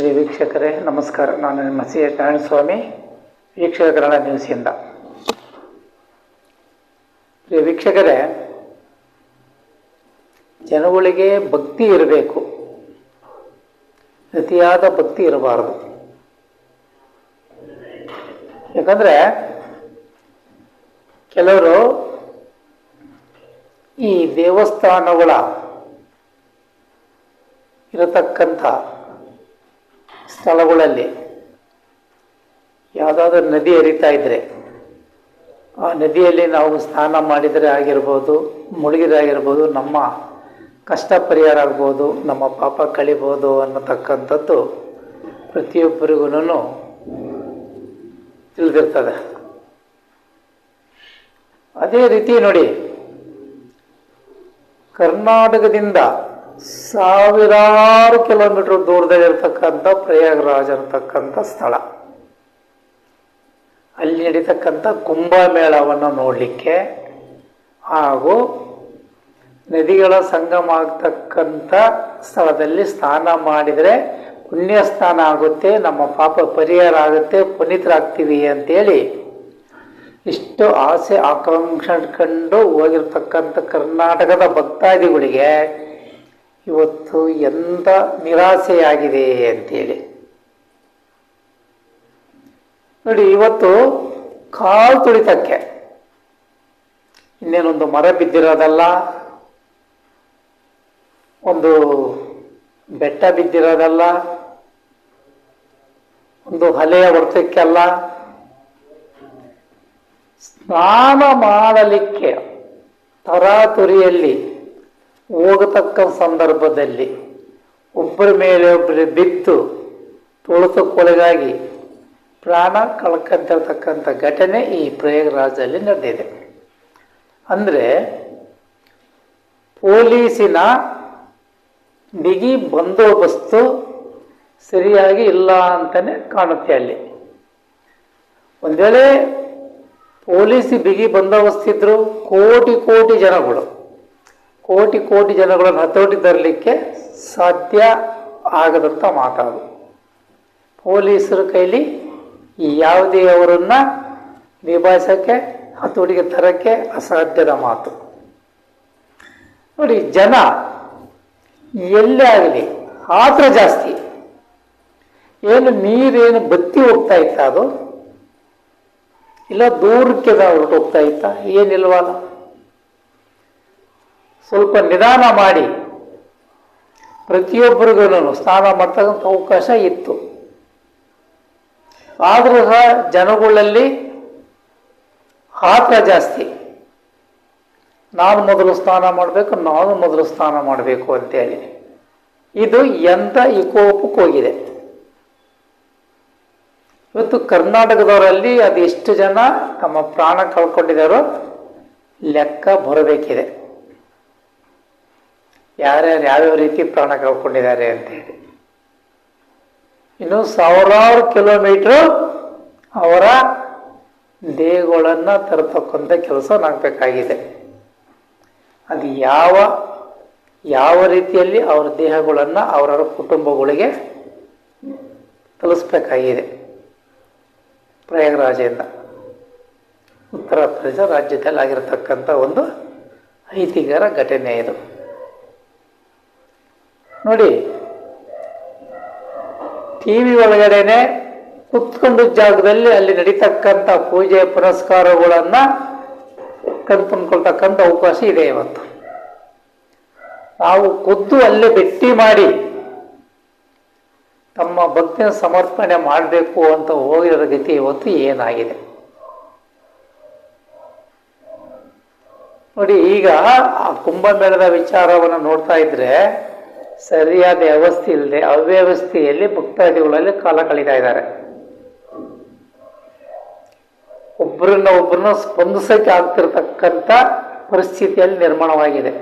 ವೀಕ್ಷಕರೇ, ನಮಸ್ಕಾರ. ನಾನು ನಿಮ್ಮ ಸಿ ಎಸ್ ನಾರಾಯಣಸ್ವಾಮಿ ವೀಕ್ಷಕ ಕನ್ನಡ ನ್ಯೂಸಿಂದ ಪ್ರಿಯ ವೀಕ್ಷಕರೇ, ಜನಗಳಿಗೆ ಭಕ್ತಿ ಇರಬೇಕು. ಅತಿಯಾದ ಭಕ್ತಿ ಇರಬಾರದು. ಯಾಕಂದ್ರೆ, ಕೆಲವರು ಈ ದೇವಸ್ಥಾನಗಳ ಇರತಕ್ಕಂಥ ಸ್ಥಳಗಳಲ್ಲಿ ಯಾವುದಾದ್ರೂ ನದಿ ಹರಿತಾ ಇದ್ರೆ ಆ ನದಿಯಲ್ಲಿ ನಾವು ಸ್ನಾನ ಮಾಡಿದರೆ ಆಗಿರ್ಬೋದು ಮುಳುಗಿದಾಗಿರ್ಬೋದು ನಮ್ಮ ಕಷ್ಟ ಪರಿಹಾರ ಆಗ್ಬೋದು, ನಮ್ಮ ಪಾಪ ಕಳಿಬೋದು ಅನ್ನತಕ್ಕಂಥದ್ದು ಪ್ರತಿಯೊಬ್ಬರಿಗೂ ತಿಳಿದಿರ್ತದೆ. ಅದೇ ರೀತಿ ನೋಡಿ, ಕರ್ನಾಟಕದಿಂದ ಸಾವಿರಾರು ಕಿಲೋಮೀಟರ್ ದೂರದಲ್ಲಿರ್ತಕ್ಕಂಥ ಪ್ರಯಾಗರಾಜ್ ಅಂತಕ್ಕಂಥ ಸ್ಥಳ. ಅಲ್ಲಿ ನಡೀತಕ್ಕಂಥ ಕುಂಭಮೇಳವನ್ನು ನೋಡಲಿಕ್ಕೆ ಹಾಗೂ ನದಿಗಳ ಸಂಗಮ ಆಗ್ತಕ್ಕಂಥ ಸ್ಥಳದಲ್ಲಿ ಸ್ನಾನ ಮಾಡಿದರೆ ಪುಣ್ಯ ಸ್ನಾನ ಆಗುತ್ತೆ, ನಮ್ಮ ಪಾಪ ಪರಿಹಾರ ಆಗುತ್ತೆ, ಪುನೀತರಾಗ್ತೀವಿ ಅಂತೇಳಿ ಇಷ್ಟು ಆಸೆ ಆಕಾಂಕ್ಷೆ ಕಂಡು ಹೋಗಿರ್ತಕ್ಕಂಥ ಕರ್ನಾಟಕದ ಭಕ್ತಾದಿಗಳಿಗೆ ಇವತ್ತು ಎಂಥ ನಿರಾಸೆಯಾಗಿದೆ ಅಂತೇಳಿ. ನೋಡಿ, ಇವತ್ತು ಕಾಲು ತುಳಿತಕ್ಕೆ ಇನ್ನೇನೊಂದು ಮರ ಬಿದ್ದಿರೋದಲ್ಲ, ಒಂದು ಬೆಟ್ಟ ಬಿದ್ದಿರೋದಲ್ಲ, ಒಂದು ಹಲೆಯ ಹೊಡೆತಕ್ಕೆಲ್ಲ ಸ್ನಾನ ಮಾಡಲಿಕ್ಕೆ ತರಾತುರಿಯಲ್ಲಿ ಹೋಗತಕ್ಕ ಸಂದರ್ಭದಲ್ಲಿ ಒಬ್ಬರ ಮೇಲೆ ಒಬ್ಬರು ಬಿದ್ದು ತುಳಿತಕ್ಕೊಳಗಾಗಿ ಪ್ರಾಣ ಕಳ್ಕೊಂತಿರ್ತಕ್ಕಂಥ ಘಟನೆ ಈ ಪ್ರಯಾಗರಾಜಲ್ಲಿ ನಡೆದಿದೆ. ಅಂದರೆ ಪೊಲೀಸಿನ ಬಿಗಿ ಬಂದೋಬಸ್ತು ಸರಿಯಾಗಿ ಇಲ್ಲ ಅಂತಲೇ ಕಾಣುತ್ತೆ ಅಲ್ಲಿ. ಒಂದು ವೇಳೆ ಪೊಲೀಸ್ ಬಿಗಿ ಬಂದೋಬಸ್ತಿದ್ರು ಕೋಟಿ ಕೋಟಿ ಜನಗಳು. ಕೋಟಿ ಕೋಟಿ ಜನಗಳನ್ನು ಹತೋಟಿ ತರಲಿಕ್ಕೆ ಸಾಧ್ಯ ಆಗದಂಥ ಮಾತಾಡು. ಪೊಲೀಸರ ಕೈಲಿ ಯಾವುದೇ ಅವರನ್ನು ನಿಭಾಯಿಸೋಕ್ಕೆ, ಹತೋಟಿಗೆ ತರೋಕ್ಕೆ ಅಸಾಧ್ಯದ ಮಾತು. ನೋಡಿ, ಜನ ಎಲ್ಲೇ ಆಗಲಿ ಆತ್ರ ಜಾಸ್ತಿ ಏನು ನೀರೇನು ಬತ್ತಿ ಹೋಗ್ತಾ ಇತ್ತ ಅದು? ಇಲ್ಲ ದೂರಕ್ಕೆ ಹೊರಟು ಹೋಗ್ತಾ ಇತ್ತ? ಏನಿಲ್ವಲ್ಲ ಸ್ವಲ್ಪ ನಿಧಾನ ಮಾಡಿ. ಪ್ರತಿಯೊಬ್ಬರಿಗೂ ಸ್ನಾನ ಮಾಡ್ತಕ್ಕಂಥ ಅವಕಾಶ ಇತ್ತು. ಆದರೂ ಸಹ ಜನಗಳಲ್ಲಿ ಹಾತ್ರ ಜಾಸ್ತಿ. ನಾನು ಮೊದಲು ಸ್ನಾನ ಮಾಡಬೇಕು, ನಾನು ಮೊದಲು ಸ್ನಾನ ಮಾಡಬೇಕು ಅಂತೇಳಿ. ಇದು ಎಂಥ ಇಕೋಪಕ್ಕೆ ಹೋಗಿದೆ. ಇವತ್ತು ಕರ್ನಾಟಕದವರಲ್ಲಿ ಅದೆಷ್ಟು ಜನ ತಮ್ಮ ಪ್ರಾಣ ಕಳ್ಕೊಂಡಿದ್ದಾರೋ ಲೆಕ್ಕ ಬರಬೇಕಿದೆ. ಯಾರ್ಯಾರು ಯಾವ್ಯಾವ ರೀತಿ ಪ್ರಾಣ ಕಳ್ಕೊಂಡಿದ್ದಾರೆ ಅಂತೇಳಿ ಇನ್ನು ಸಾವಿರಾರು ಕಿಲೋಮೀಟರ್ ಅವರ ದೇಹಗಳನ್ನು ತರತಕ್ಕಂಥ ಕೆಲಸ ನಾಗಬೇಕಾಗಿದೆ ಅದು ಯಾವ ಯಾವ ರೀತಿಯಲ್ಲಿ ಅವರ ದೇಹಗಳನ್ನು ಅವರವರ ಕುಟುಂಬಗಳಿಗೆ ತಲುಪಿಸ್ಬೇಕಾಗಿದೆ ಪ್ರಯಾಗರಾಜೆಯಿಂದ ಉತ್ತರ ಪ್ರದೇಶ ರಾಜ್ಯದಲ್ಲಿ ಆಗಿರತಕ್ಕಂಥ ಒಂದು ಐತಿಗರ ಘಟನೆ ಇದು. ನೋಡಿ ಟಿ ವಿ ಒಳಗಡೆನೆ ಕುತ್ಕೊಂಡು ಜಾಗದಲ್ಲಿ ಅಲ್ಲಿ ನಡೀತಕ್ಕಂಥ ಪೂಜೆ ಪುರಸ್ಕಾರಗಳನ್ನು ಕಣ್ಕೊಂಡ್ಕೊಳ್ತಕ್ಕಂಥ ಅವಕಾಶ ಇದೆ ಇವತ್ತು. ನಾವು ಕುದ್ದು ಅಲ್ಲೇ ಭೇಟಿ ಮಾಡಿ ತಮ್ಮ ಭಕ್ತಿನ ಸಮರ್ಪಣೆ ಮಾಡಬೇಕು ಅಂತ ಹೋಗಿರೋ ಗತಿ ಇವತ್ತು ಏನಾಗಿದೆ? ನೋಡಿ, ಈಗ ಆ ಕುಂಭಮೇಳದ ವಿಚಾರವನ್ನು ನೋಡ್ತಾ ಇದ್ರೆ ಸರಿಯಾದ ವ್ಯವಸ್ಥೆ ಇಲ್ಲದೆ ಅವ್ಯವಸ್ಥೆಯಲ್ಲಿ ಭಕ್ತಾದಿಗಳಲ್ಲಿ ಕಾಲ ಕಳೀತಾ ಇದ್ದಾರೆ. ಒಬ್ಬರನ್ನ ಒಬ್ಬರನ್ನ ಸ್ಪಂದಿಸಕ್ಕೆ ಆಗ್ತಿರ್ತಕ್ಕಂಥ ಪರಿಸ್ಥಿತಿಯಲ್ಲಿ ನಿರ್ಮಾಣವಾಗಿದೆ.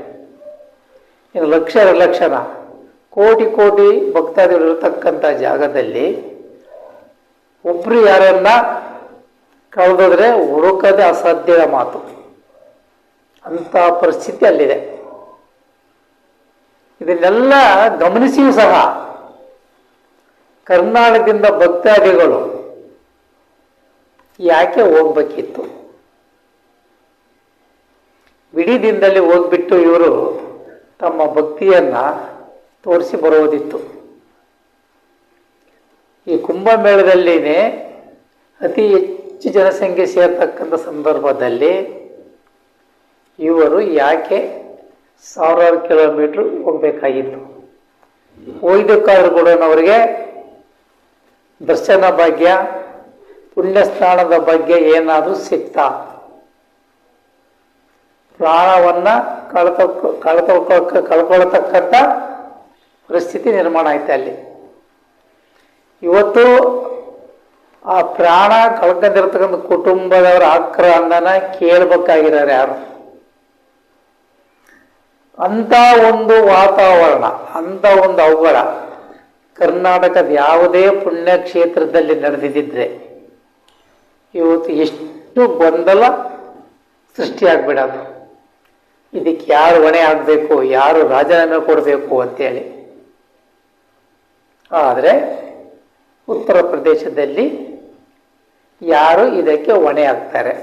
ಇನ್ನು ಲಕ್ಷ ಲಕ್ಷಣ ಕೋಟಿ ಕೋಟಿ ಭಕ್ತಾದಿಗಳು ಇರತಕ್ಕಂಥ ಜಾಗದಲ್ಲಿ ಒಬ್ಬರು ಯಾರನ್ನ ಕಳೆದ್ರೆ ಹುಡುಕದೆ ಅಸಾಧ್ಯದ ಮಾತು. ಅಂತ ಪರಿಸ್ಥಿತಿ ಅಲ್ಲಿದೆ. ಇದನ್ನೆಲ್ಲ ಗಮನಿಸಿಯೂ ಸಹ ಕರ್ನಾಟಕದಿಂದ ಭಕ್ತಾದಿಗಳು ಯಾಕೆ ಹೋಗ್ಬೇಕಿತ್ತು? ಇಡೀ ದಿನದಲ್ಲಿ ಹೋಗ್ಬಿಟ್ಟು ಇವರು ತಮ್ಮ ಭಕ್ತಿಯನ್ನ ತೋರಿಸಿ ಬರೋದಿತ್ತು ಈ ಕುಂಭಮೇಳದಲ್ಲಿನೇ ಅತಿ ಹೆಚ್ಚು ಜನಸಂಖ್ಯೆ ಸೇರ್ತಕ್ಕಂಥ ಸಂದರ್ಭದಲ್ಲಿ ಇವರು ಯಾಕೆ ಸಾವಿರಾರು ಕಿಲೋಮೀಟ್ರ್ ಹೋಗ್ಬೇಕಾಗಿತ್ತು. ಹೋಯ್ದಕ್ಕಾದ್ರೂ ಕೂಡ ಅವರಿಗೆ ದರ್ಶನ ಭಾಗ್ಯ ಪುಣ್ಯಸ್ನಾನದ ಬಗ್ಗೆ ಏನಾದರೂ ಸಿಗ್ತಾ ಪ್ರಾಣವನ್ನ ಕಳೆತ ಕಳ್ಕೊಳ್ಕ ಕಳ್ಕೊಳ್ತಕ್ಕಂಥ ಪರಿಸ್ಥಿತಿ ನಿರ್ಮಾಣ ಆಯ್ತು ಅಲ್ಲಿ. ಇವತ್ತು ಆ ಪ್ರಾಣ ಕಳ್ಕೊಂಡಿರ್ತಕ್ಕಂಥ ಕುಟುಂಬದವರ ಆಕ್ರಂದನ ಕೇಳಬೇಕಾಗಿರೋರು ಯಾರು? ಅಂತ ಒಂದು ವಾತಾವರಣ, ಅಂತ ಒಂದು ಅವಘಡ. ಕರ್ನಾಟಕದ ಯಾವುದೇ ಪುಣ್ಯಕ್ಷೇತ್ರದಲ್ಲಿ ನಡೆದಿದ್ದರೆ ಇವತ್ತು ಎಷ್ಟು ಗೊಂದಲ ಸೃಷ್ಟಿಯಾಗ್ಬಿಡೋದು. ಇದಕ್ಕೆ ಯಾರು ಹೊಣೆ ಆಗಬೇಕು, ಯಾರು ರಾಜೀನಾಮೆ ಕೊಡಬೇಕು ಅಂತೇಳಿ. ಆದರೆ ಉತ್ತರ ಪ್ರದೇಶದಲ್ಲಿ ಯಾರು ಇದಕ್ಕೆ ಹೊಣೆ ಆಗ್ತಾರೆ?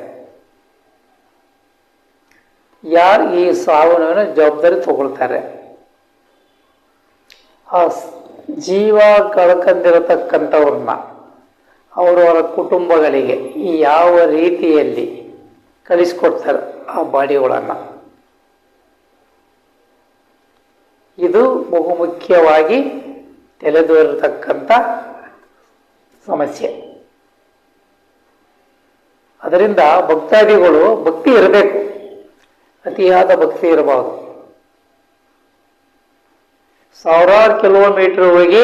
ಯಾರು ಈ ಸಾವಿನ ಜವಾಬ್ದಾರಿ ತಗೊಳ್ತಾರೆ? ಆ ಜೀವ ಕಳ್ಕೊಂಡಿರತಕ್ಕಂಥವ್ರನ್ನ ಅವರವರ ಕುಟುಂಬಗಳಿಗೆ ಯಾವ ರೀತಿಯಲ್ಲಿ ಕಳಿಸ್ಕೊಡ್ತಾರೆ ಆ ಬಾಡಿಗಳನ್ನು ಇದು ಬಹುಮುಖ್ಯವಾಗಿ ತಲೆದೋರಿರ್ತಕ್ಕಂಥ ಸಮಸ್ಯೆ. ಅದರಿಂದ ಭಕ್ತಾದಿಗಳು ಭಕ್ತಿ ಇರಬೇಕು. ಅತಿಯಾದ ಭಕ್ತಿ ಇರಬಾರದು. ಸಾವಿರಾರು ಕಿಲೋಮೀಟರ್ ಹೋಗಿ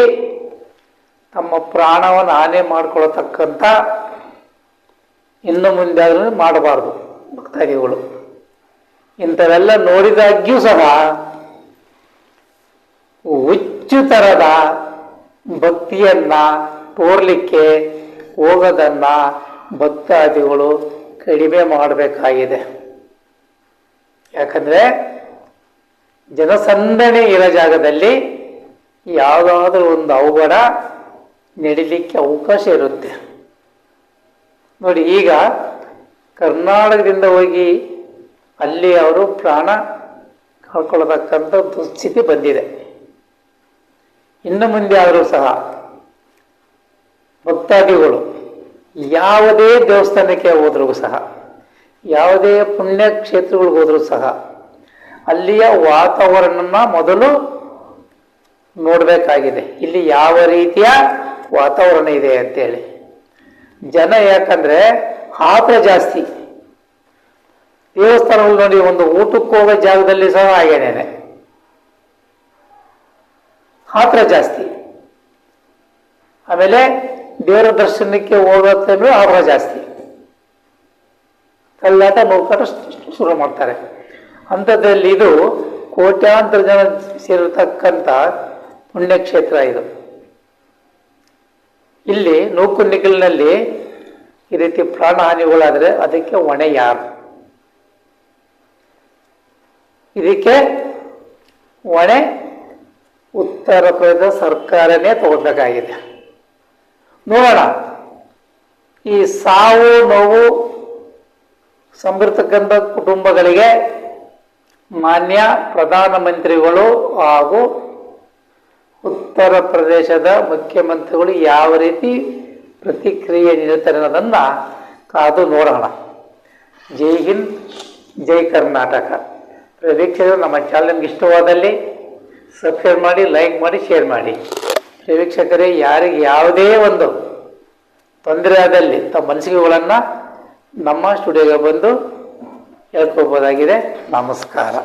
ತಮ್ಮ ಪ್ರಾಣವನ್ನು ಹಾನಿ ಮಾಡಿಕೊಳ್ಳತಕ್ಕಂಥ ಇನ್ನು ಮುಂದೆ ಅದನ್ನು ಮಾಡಬಾರ್ದು ಭಕ್ತಾದಿಗಳು. ಇಂಥವೆಲ್ಲ ನೋಡಿದಾಗ್ಯೂ ಸಹ ಹುಚ್ಚು ಥರದ ಭಕ್ತಿಯನ್ನ ತೋರ್ಲಿಕ್ಕೆ ಹೋಗೋದನ್ನು ಭಕ್ತಾದಿಗಳು ಕಡಿಮೆ ಮಾಡಬೇಕಾಗಿದೆ. ಯಾಕಂದ್ರೆ ಜನಸಂದಣಿ ಇರೋ ಜಾಗದಲ್ಲಿ ಯಾವುದಾದ್ರೂ ಒಂದು ಅವಘಡ ನಡಿಲಿಕ್ಕೆ ಅವಕಾಶ ಇರುತ್ತೆ. ನೋಡಿ, ಈಗ ಕರ್ನಾಟಕದಿಂದ ಹೋಗಿ ಅಲ್ಲಿ ಅವರು ಪ್ರಾಣ ಕಳ್ಕೊಳ್ಳತಕ್ಕಂಥ ದುಸ್ಥಿತಿ ಬಂದಿದೆ. ಇನ್ನು ಮುಂದೆ ಆದರೂ ಸಹ ಭಕ್ತಾದಿಗಳು ಯಾವುದೇ ದೇವಸ್ಥಾನಕ್ಕೆ ಹೋದ್ರೂ ಸಹ ಯಾವುದೇ ಪುಣ್ಯ ಕ್ಷೇತ್ರಗಳಿಗೆ ಹೋದರೂ ಸಹ ಅಲ್ಲಿಯ ವಾತಾವರಣನ ಮೊದಲು ನೋಡಬೇಕಾಗಿದೆ. ಇಲ್ಲಿ ಯಾವ ರೀತಿಯ ವಾತಾವರಣ ಇದೆ ಅಂತೇಳಿ. ಜನ ಯಾಕಂದರೆ ಆತರ ಜಾಸ್ತಿ. ದೇವಸ್ಥಾನಗಳು ನೋಡಿ ಒಂದು ಊಟಕ್ಕೆ ಹೋಗೋ ಜಾಗದಲ್ಲಿ ಸಹ ಹಾಗೇನೇನೆ ಆತರ ಜಾಸ್ತಿ. ಆಮೇಲೆ ದೇವರ ದರ್ಶನಕ್ಕೆ ಹೋಗೋದ್ರೂ ಆತ್ರ ಜಾಸ್ತಿ. ಕಲ್ಲಾಟ ನೌಕಾಟ ಶುರು ಮಾಡ್ತಾರೆ. ಅಂಥದ್ರಲ್ಲಿ ಇದು ಕೋಟ್ಯಾಂತರ ಜನ ಸೇರಿರ್ತಕ್ಕಂಥ ಪುಣ್ಯಕ್ಷೇತ್ರ ಇದು. ಇಲ್ಲಿ ನೂಕು ನಿಗಲಿನಲ್ಲಿ ಈ ರೀತಿ ಪ್ರಾಣಹಾನಿಗಳಾದರೆ ಅದಕ್ಕೆ ಹೊಣೆ ಯಾರು? ಇದಕ್ಕೆ ಹೊಣೆ ಉತ್ತರ ಪ್ರದೇಶ ಸರ್ಕಾರನೇ ತಗೊಳ್ಬೇಕಾಗಿದೆ. ನೋಡೋಣ. ಈ ಸಾವು ನೋವು ಸಂಬಿರ್ತಕ್ಕಂಥ ಕುಟುಂಬಗಳಿಗೆ ಮಾನ್ಯ ಪ್ರಧಾನಮಂತ್ರಿಗಳು ಹಾಗೂ ಉತ್ತರ ಪ್ರದೇಶದ ಮುಖ್ಯಮಂತ್ರಿಗಳು ಯಾವ ರೀತಿ ಪ್ರತಿಕ್ರಿಯೆ ನೀಡುತ್ತಾರೆ ಅನ್ನೋದನ್ನು ಕಾದು ನೋಡೋಣ. ಜೈ ಹಿಂದ್, ಜೈ ಕರ್ನಾಟಕ. ಪ್ರವೀಕ್ಷಕರು ನಮ್ಮ ಚಾನಲ್ ನಿಮ್ಗೆ ಇಷ್ಟವಾದಲ್ಲಿ ಸಬ್ಸ್ಕ್ರೈಬ್ ಮಾಡಿ ಲೈಕ್ ಮಾಡಿ ಶೇರ್ ಮಾಡಿ. ಪ್ರವೀಕ್ಷಕರೇ ಯಾರಿಗೆ ಯಾವುದೇ ಒಂದು ತೊಂದರೆ ಆದಲ್ಲಿ ತಮ್ಮ ಮನಸ್ಸಿಗೆಗಳನ್ನು ನಮ್ಮ ಸ್ಟುಡಿಯೋಗೆ ಬಂದು ಹೇಳ್ಕೋಬೋದಾಗಿದೆ. ನಮಸ್ಕಾರ.